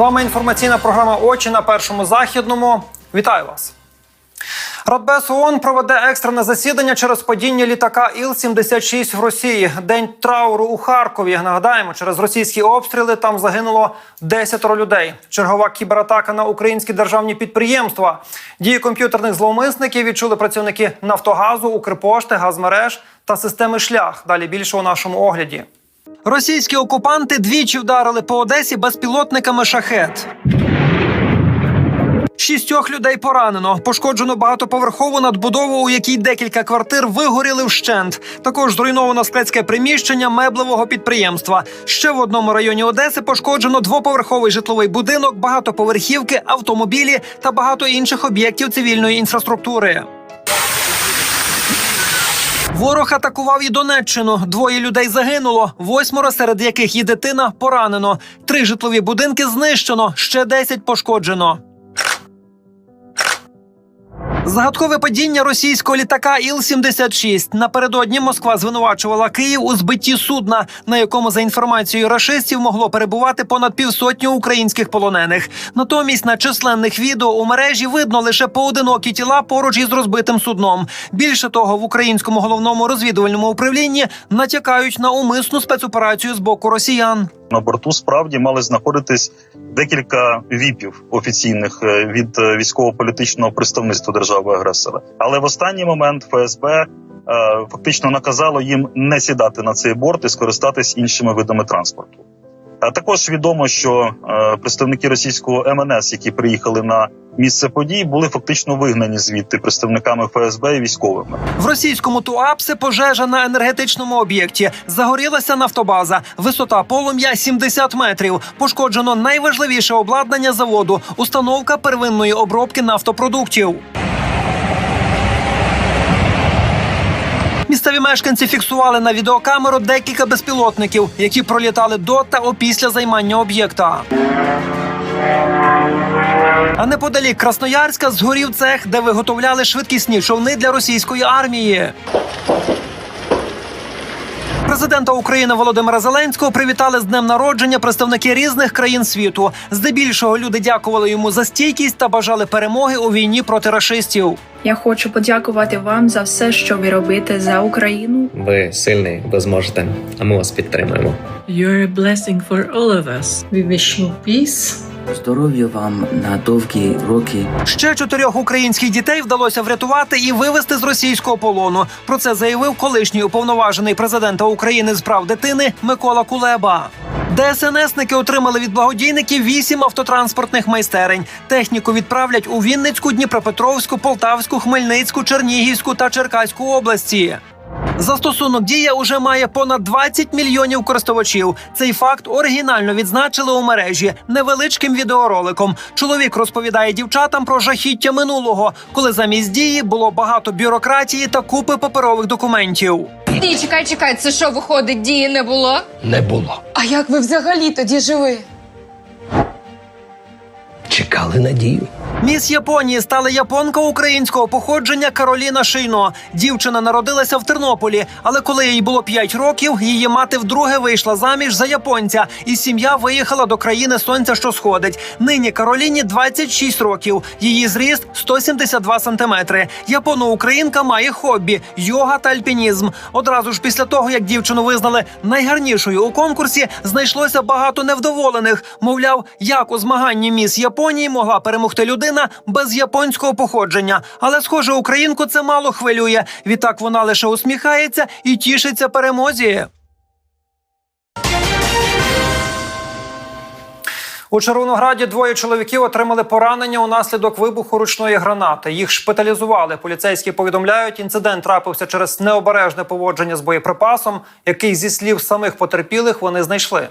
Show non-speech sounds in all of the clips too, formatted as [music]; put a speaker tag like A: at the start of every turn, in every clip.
A: Вами інформаційна програма Очі на першому західному. Вітаю вас. Радбез ООН проведе екстрене засідання через падіння літака Іл-76 в Росії. День трауру у Харкові. Нагадаємо, через російські обстріли там загинуло 10 людей. Чергова кібератака на українські державні підприємства. Дії комп'ютерних зловмисників відчули працівники Нафтогазу, Укрпошти, Газмереж та системи шлях. Далі більше у нашому огляді. Російські окупанти двічі вдарили по Одесі безпілотниками шахет. Шістьох людей поранено. Пошкоджено багатоповерхову надбудову, у якій декілька квартир вигоріли вщент. Також зруйновано складське приміщення меблевого підприємства. Ще в одному районі Одеси пошкоджено двоповерховий житловий будинок, багатоповерхівки, автомобілі та багато інших об'єктів цивільної інфраструктури. Ворог атакував і Донеччину. Двоє людей загинуло, восьмеро, серед яких і дитина поранено. Три житлові будинки знищено, ще десять пошкоджено. Загадкове падіння російського літака Іл-76. Напередодні Москва звинувачувала Київ у збитті судна, на якому, за інформацією рашистів, могло перебувати понад півсотні українських полонених. Натомість на численних відео у мережі видно лише поодинокі тіла поруч із розбитим судном. Більше того, в українському головному розвідувальному управлінні натякають на умисну спецоперацію з боку росіян.
B: На борту справді мали знаходитись декілька віпів офіційних е, від е, військово-політичного представництва держави агресора. Але в останній момент ФСБ е, фактично наказало їм не сідати на цей борт і скористатись іншими видами транспорту. А також відомо, що е, представники російського МНС, які приїхали на місце подій, були фактично вигнані звідти представниками ФСБ і військовими.
A: В російському Туапсе пожежа на енергетичному об'єкті. Загорілася нафтобаза. Висота полум'я 70 метрів. Пошкоджено найважливіше обладнання заводу установка первинної обробки нафтопродуктів. Місцеві мешканці фіксували на відеокамеру декілька безпілотників, які пролітали до та опісля займання об'єкта. А неподалік Красноярська згорів цех, де виготовляли швидкісні човни для російської армії. Президента України Володимира Зеленського привітали з днем народження представники різних країн світу. Здебільшого люди дякували йому за стійкість та бажали перемоги у війні проти рашистів.
C: Я хочу подякувати вам за все, що ви робите за Україну.
D: Ви сильний, ви зможете, а ми вас підтримуємо.
E: You're a blessing for all of us.
F: We wish you peace.
G: Здоров'я вам на довгі роки.
A: Ще чотирьох українських дітей вдалося врятувати і вивезти з російського полону. Про це заявив колишній уповноважений президента України з прав дитини Микола Кулеба. ДСНСники отримали від благодійників вісім автотранспортних майстерень. Техніку відправлять у Вінницьку, Дніпропетровську, Полтавську, Хмельницьку, Чернігівську та Черкаську області. Застосунок дія уже має понад 20 мільйонів користувачів. Цей факт оригінально відзначили у мережі невеличким відеороликом. Чоловік розповідає дівчатам про жахіття минулого, коли замість дії було багато бюрократії та купи паперових документів.
H: Ні, чекай, чекай, це що виходить, дії не було?
I: Не було.
H: А як ви взагалі тоді жили?
I: Чекали надію.
A: Міс Японії стала японка українського походження Кароліна Шийно. Дівчина народилася в Тернополі, але коли їй було 5 років, її мати вдруге вийшла заміж за японця, і сім'я виїхала до країни сонця, що сходить. Нині Кароліні 26 років. Її зріст 172 сантиметри. Японо-українка має хобі йога та альпінізм. Одразу ж після того, як дівчину визнали найгарнішою у конкурсі, знайшлося багато невдоволених. Мовляв, як у змаганні міс Японії могла перемогти людина без японського походження. Але, схоже, українку це мало хвилює. Відтак вона лише усміхається і тішиться перемозі. У Червонограді двоє чоловіків отримали поранення унаслідок вибуху ручної гранати. Їх шпиталізували. Поліцейські повідомляють, інцидент трапився через необережне поводження з боєприпасом, який зі слів самих потерпілих вони знайшли.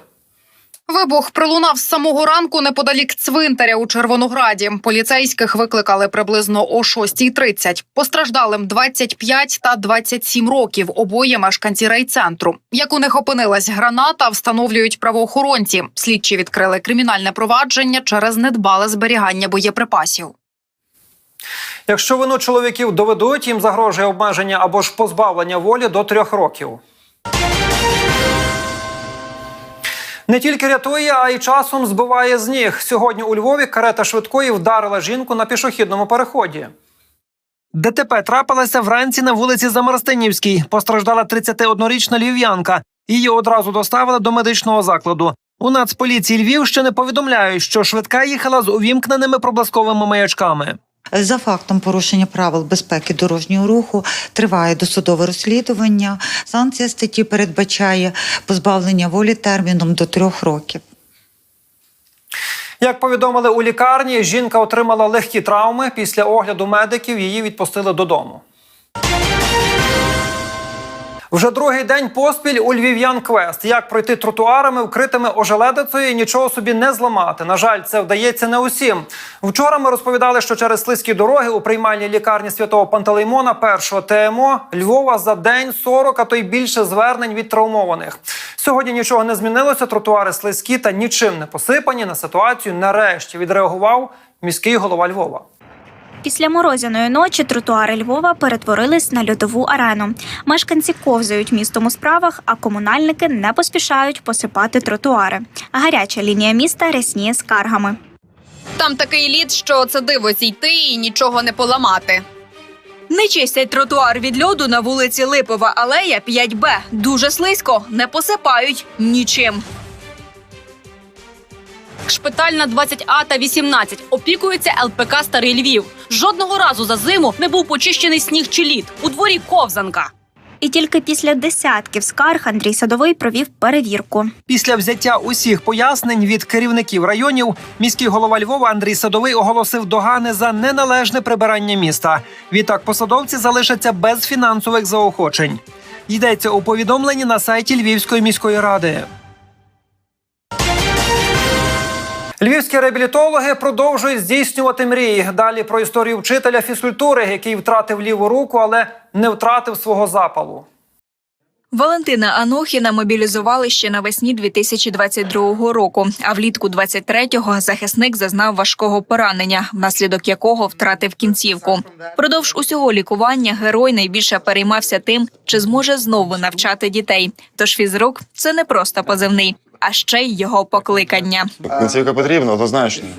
J: Вибух пролунав з самого ранку неподалік цвинтаря у Червонограді. Поліцейських викликали приблизно о 6.30. Постраждалим 25 та 27 років. Обоє мешканці райцентру. Як у них опинилась граната, встановлюють правоохоронці. Слідчі відкрили кримінальне провадження через недбале зберігання боєприпасів.
A: Якщо вину чоловіків доведуть, їм загрожує обмеження або ж позбавлення волі до трьох років. Не тільки рятує, а й часом збиває з ніг. Сьогодні у Львові карета швидкої вдарила жінку на пішохідному переході. ДТП трапилося вранці на вулиці Замарстинівській. Постраждала 31-річна львів'янка. Її одразу доставили до медичного закладу. У Нацполіції Львівщини повідомляють, що швидка їхала з увімкненими проблисковими маячками.
F: За фактом порушення правил безпеки дорожнього руху триває досудове розслідування. Санкція статті передбачає позбавлення волі терміном до трьох років.
A: Як повідомили у лікарні, жінка отримала легкі травми. Після огляду медиків її відпустили додому. Вже другий день поспіль у львів'ян квест. Як пройти тротуарами, вкритими ожеледицею і нічого собі не зламати. На жаль, це вдається не усім. Вчора ми розповідали, що через слизькі дороги у приймальній лікарні святого Пантелеймона першого ТМО Львова за день 40, а то й більше звернень від травмованих. Сьогодні нічого не змінилося. Тротуари слизькі та нічим не посипані. На ситуацію нарешті відреагував міський голова Львова.
K: Після морозяної ночі тротуари Львова перетворились на льодову арену. Мешканці ковзають містом у справах, а комунальники не поспішають посипати тротуари. Гаряча лінія міста рясніє скаргами.
H: Там такий лід, що це диво зійти і нічого не поламати.
L: Не чистять тротуар від льоду на вулиці Липова алея 5Б. Дуже слизько, не посипають нічим.
H: Шпитальна 20А та 18 опікується ЛПК Старий Львів. Жодного разу за зиму не був почищений сніг чи лід. У дворі ковзанка.
K: І тільки після десятків скарг Андрій Садовий провів перевірку.
A: Після взяття усіх пояснень від керівників районів, міський голова Львова Андрій Садовий оголосив догани за неналежне прибирання міста. Відтак посадовці залишаться без фінансових заохочень. Йдеться у повідомленні на сайті Львівської міської ради. Львівські реабілітологи продовжують здійснювати мрії. Далі про історію вчителя фізкультури, який втратив ліву руку, але не втратив свого запалу.
L: Валентина Анохіна мобілізували ще навесні 2022 року. А влітку 23-го захисник зазнав важкого поранення, внаслідок якого втратив кінцівку. Продовж усього лікування герой найбільше переймався тим, чи зможе знову навчати дітей. Тож фізрук це не просто позивний, а ще й його покликання.
M: Кінцівка потрібна, однозначно.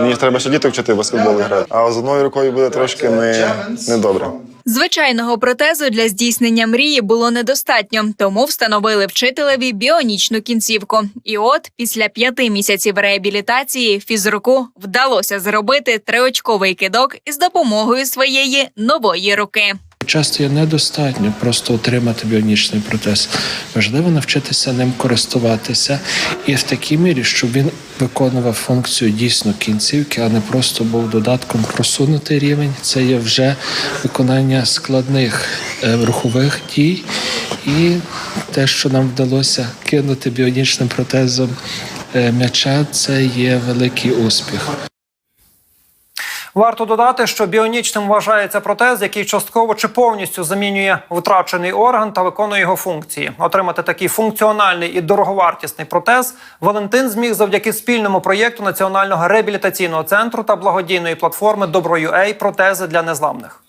M: Мені ж треба ще діток вчити баскетбол грати. А з одною рукою буде трошки не, не добре.
L: Звичайного протезу для здійснення мрії було недостатньо, тому встановили вчителеві біонічну кінцівку. І от після п'яти місяців реабілітації фізруку вдалося зробити триочковий кидок із допомогою своєї нової руки.
E: Часто є недостатньо просто отримати біонічний протез. Важливо навчитися ним користуватися і в такій мірі, щоб він виконував функцію дійсно кінцівки, а не просто був додатком просунутий рівень. Це є вже виконання складних е, рухових дій, і те, що нам вдалося кинути біонічним протезом е, м'яча, це є великий успіх.
A: Варто додати, що біонічним вважається протез, який частково чи повністю замінює втрачений орган та виконує його функції. Отримати такий функціональний і дороговартісний протез Валентин зміг завдяки спільному проєкту Національного реабілітаційного центру та благодійної платформи Добро.UA протези для незламних.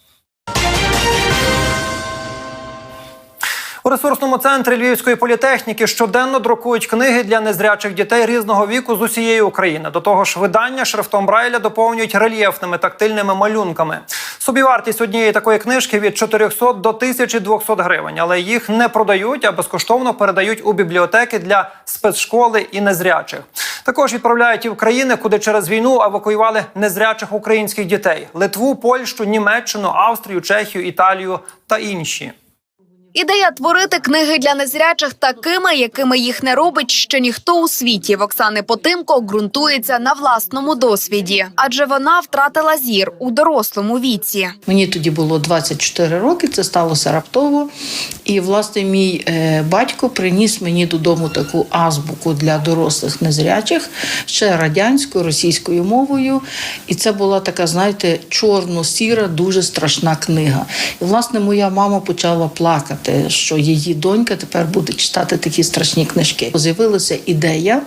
A: У ресурсному центрі Львівської політехніки щоденно друкують книги для незрячих дітей різного віку з усієї України. До того ж, видання шрифтом Брайля доповнюють рельєфними тактильними малюнками. Собівартість однієї такої книжки від 400 до 1200 гривень, але їх не продають, а безкоштовно передають у бібліотеки для спецшколи і незрячих. Також відправляють і в країни, куди через війну евакуювали незрячих українських дітей: Литву, Польщу, Німеччину, Австрію, Чехію, Італію та інші.
H: Ідея творити книги для незрячих такими, якими їх не робить ще ніхто у світі. В Оксани Потимко ґрунтується на власному досвіді, адже вона втратила зір у дорослому віці.
N: Мені тоді було 24 роки, це сталося раптово. І, власне, мій е, батько приніс мені додому таку азбуку для дорослих незрячих, ще радянською, російською мовою. І це була така, знаєте, чорно-сіра, дуже страшна книга. І, власне, моя мама почала плакати. Плакати, що її донька тепер буде читати такі страшні книжки. З'явилася ідея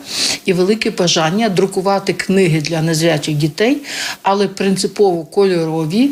N: і велике бажання друкувати книги для незрячих дітей, але принципово кольорові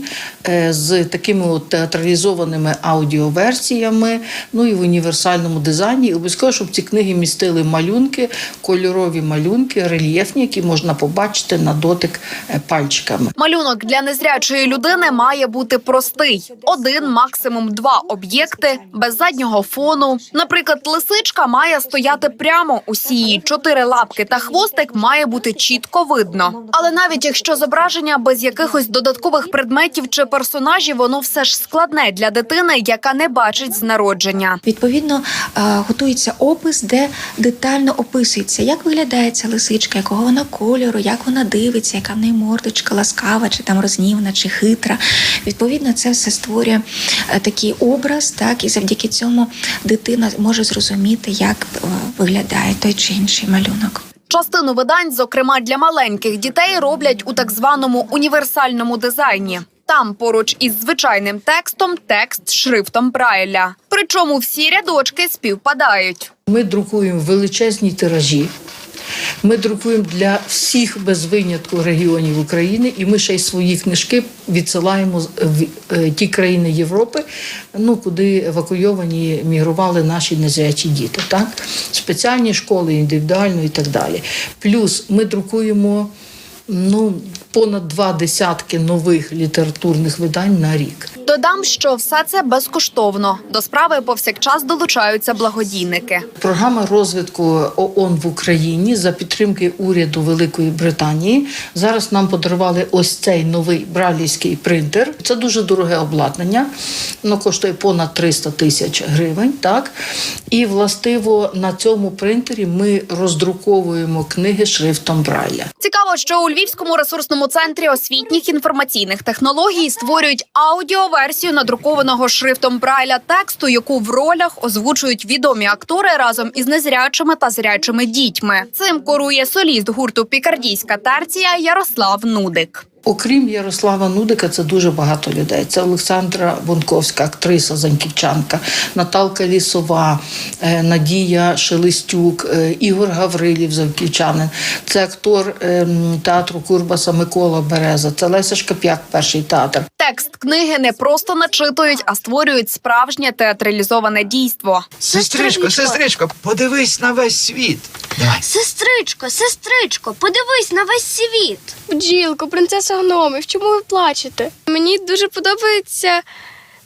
N: е, з такими от театралізованими аудіоверсіями, ну і в універсальному дизайні. І обов'язково, щоб ці книги містили малюнки, кольорові малюнки, рельєфні, які можна побачити на дотик е, пальчиками.
H: Малюнок для незрячої людини має бути простий: один, максимум два об'єкти без заднього фону. Наприклад, лисичка має стояти прямо. Усі її чотири лапки та хвостик має бути чітко видно. Але навіть якщо зображення без якихось додаткових предметів чи персонажів, воно все ж складне для дитини, яка не бачить з народження.
O: Відповідно, е, готується опис, де детально описується, як виглядає ця лисичка, якого вона кольору, як вона дивиться, яка в неї мордочка, ласкава, чи там рознівна, чи хитра. Відповідно, це все створює е, такий образ, так і завдяки цьому дитина може зрозуміти, як е, виглядає той чи інший малюнок.
H: Частину видань, зокрема для маленьких дітей, роблять у так званому універсальному дизайні. Там поруч із звичайним текстом текст шрифтом Брайля. Причому всі рядочки співпадають.
N: Ми друкуємо величезні тиражі. Ми друкуємо для всіх без винятку регіонів України, і ми ще й свої книжки відсилаємо в е, ті країни Європи, ну куди евакуйовані мігрували наші незрячі діти. Так, спеціальні школи, індивідуально і так далі. Плюс ми друкуємо ну понад два десятки нових літературних видань на рік.
H: Додам, що все це безкоштовно. До справи повсякчас долучаються благодійники.
N: Програма розвитку ООН в Україні за підтримки уряду Великої Британії. Зараз нам подарували ось цей новий бралівський принтер. Це дуже дороге обладнання. Воно коштує понад 300 тисяч гривень. Так і властиво на цьому принтері ми роздруковуємо книги шрифтом Брайля.
H: Цікаво, що у Львівському ресурсному центрі освітніх інформаційних технологій створюють аудіоверсію надрукованого шрифтом Брайля тексту, яку в ролях озвучують відомі актори разом із незрячими та зрячими дітьми. Цим корує соліст гурту Пікардійська терція Ярослав Нудик.
N: Окрім Ярослава Нудика, це дуже багато людей. Це Олександра Бонковська, актриса Заньківчанка, Наталка Лісова, е, Надія Шелестюк, е, Ігор Гаврилів, Заньківчанин. Це актор ем, театру Курбаса Микола Береза. Це Леся Шкап'як, перший театр.
H: Текст книги не просто начитують, а створюють справжнє театралізоване дійство.
I: Сестричко, сестричко, подивись на весь світ. Давай.
P: Сестричко, сестричко, подивись на весь світ. Бджілко, принцеса гномів, чому ви плачете? Мені дуже подобається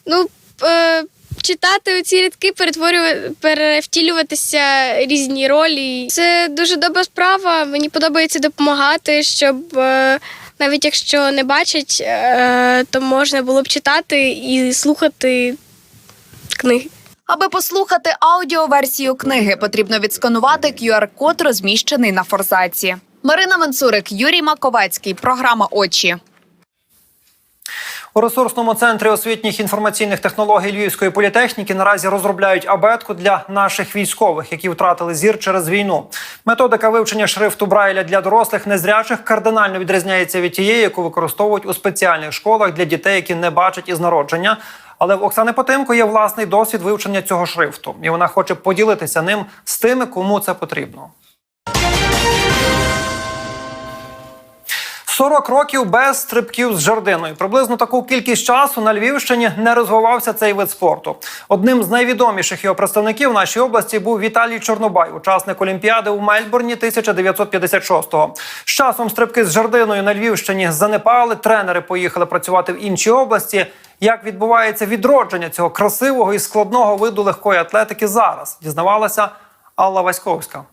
P: ну, е, читати ці рядки, перетворювати, перевтілюватися різні ролі. Це дуже добра справа. Мені подобається допомагати, щоб е, навіть якщо не бачать, е, то можна було б читати і слухати книги.
H: Аби послухати аудіоверсію книги, потрібно відсканувати QR-код, розміщений на форзаці. Марина Менцурик, Юрій Маковецький. Програма Очі.
A: У ресурсному центрі освітніх інформаційних технологій Львівської політехніки наразі розробляють абетку для наших військових, які втратили зір через війну. Методика вивчення шрифту Брайля для дорослих незрячих кардинально відрізняється від тієї, яку використовують у спеціальних школах для дітей, які не бачать із народження. Але в Оксани Потимко є власний досвід вивчення цього шрифту, і вона хоче поділитися ним з тими, кому це потрібно. 40 років без стрибків з жердиною. Приблизно таку кількість часу на Львівщині не розвивався цей вид спорту. Одним з найвідоміших його представників в нашій області був Віталій Чорнобай, учасник Олімпіади у Мельбурні 1956-го. З часом стрибки з жердиною на Львівщині занепали. Тренери поїхали працювати в інші області. Як відбувається відродження цього красивого і складного виду легкої атлетики зараз? Дізнавалася Алла Васьковська.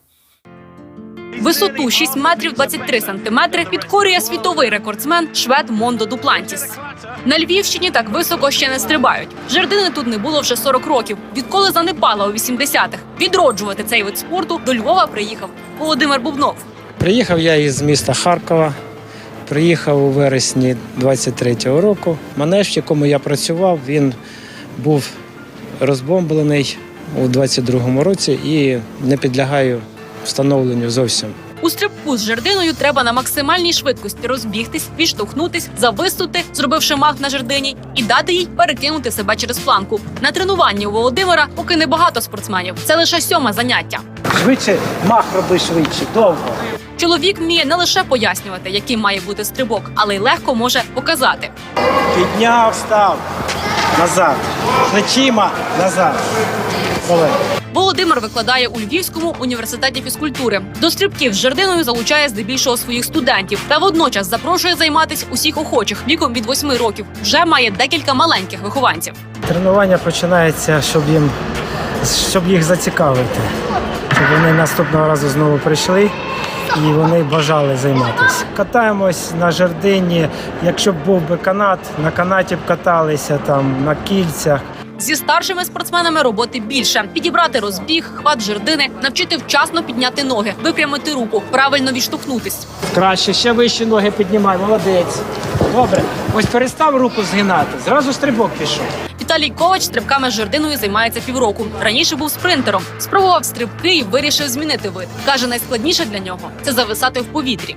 Q: Висоту 6 метрів 23 сантиметри підкорює світовий рекордсмен швед Мондо Дуплантіс. На Львівщині так високо ще не стрибають. Жердини тут не було вже 40 років. Відколи занепала у 80-х. Відроджувати цей вид спорту до Львова приїхав Володимир Бубнов.
R: Приїхав я із міста Харкова. Приїхав у вересні 23-го року. Манеж, в якому я працював, він був розбомблений у 22-му році і не підлягає встановленню зовсім.
Q: У стрибку з жердиною треба на максимальній швидкості розбігтись, відштовхнутись, зависнути, зробивши мах на жердині, і дати їй перекинути себе через планку. На тренуванні у Володимира поки небагато спортсменів. Це лише сьоме заняття.
R: Швидше, мах роби швидше, довго.
Q: Чоловік вміє не лише пояснювати, яким має бути стрибок, але й легко може показати.
R: Підняв, став. Назад. Плечима назад. Коли.
Q: Володимир викладає у Львівському університеті фізкультури. До стрибків з жердиною залучає здебільшого своїх студентів та водночас запрошує займатися усіх охочих віком від 8 років. Вже має декілька маленьких вихованців.
R: Тренування починається, щоб їм щоб їх зацікавити, щоб вони наступного разу знову прийшли і вони бажали займатися. Катаємось на жердині. Якщо б був би канат, на канаті б каталися там на кільцях.
Q: Зі старшими спортсменами роботи більше: підібрати розбіг, хват жердини, навчити вчасно підняти ноги, випрямити руку, правильно відштовхнутись.
R: Краще, ще вище ноги піднімай, молодець. Добре, ось перестав руку згинати, зразу стрибок пішов.
Q: Віталій Ковач стрибками з жердиною займається півроку. Раніше був спринтером, спробував стрибки і вирішив змінити вид. каже, найскладніше для нього це зависати в повітрі.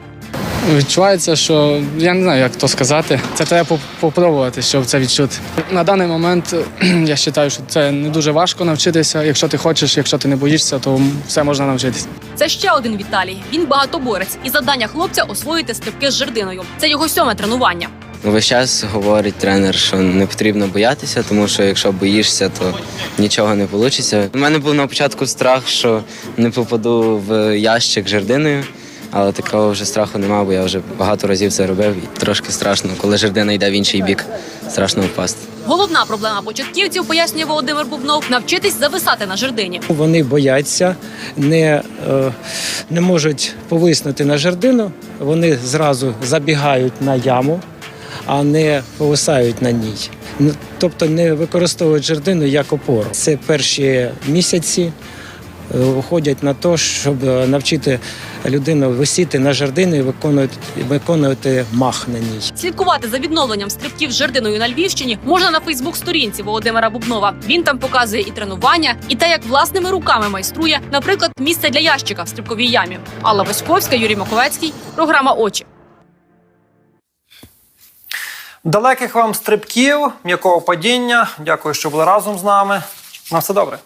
S: Відчувається, що я не знаю, як то сказати. Це треба попробувати, щоб це відчути. На даний момент [clears throat] я вважаю, що це не дуже важко навчитися. Якщо ти хочеш, якщо ти не боїшся, то все можна навчитися.
Q: Це ще один Віталій. Він багатоборець, і завдання хлопця освоїти стрибки з жердиною. Це його сьоме тренування.
T: Весь час говорить тренер, що не потрібно боятися, тому що якщо боїшся, то нічого не вийде. У мене був на початку страх, що не попаду в ящик жердиною, але такого вже страху немає, бо я вже багато разів це робив. І трошки страшно, коли жердина йде в інший бік, страшно впасти.
Q: Головна проблема початківців, пояснює Володимир Бубнов, навчитись зависати на жердині.
R: Вони бояться, не, е, не можуть повиснути на жердину, вони зразу забігають на яму, а не повисають на ній. Тобто не використовують жердину як опору. Це перші місяці уходять на те, щоб е, навчити людину висіти на жердину і виконувати, виконувати мах на ній.
Q: Слідкувати за відновленням стрибків з жердиною на Львівщині можна на Фейсбук-сторінці Володимира Бубнова. Він там показує і тренування, і те, як власними руками майструє, наприклад, місце для ящика в стрибковій ямі. Алла Васьковська, Юрій Маковецький, програма Очі.
A: Далеких вам стрибків, м'якого падіння. Дякую, що були разом з нами. На все добре.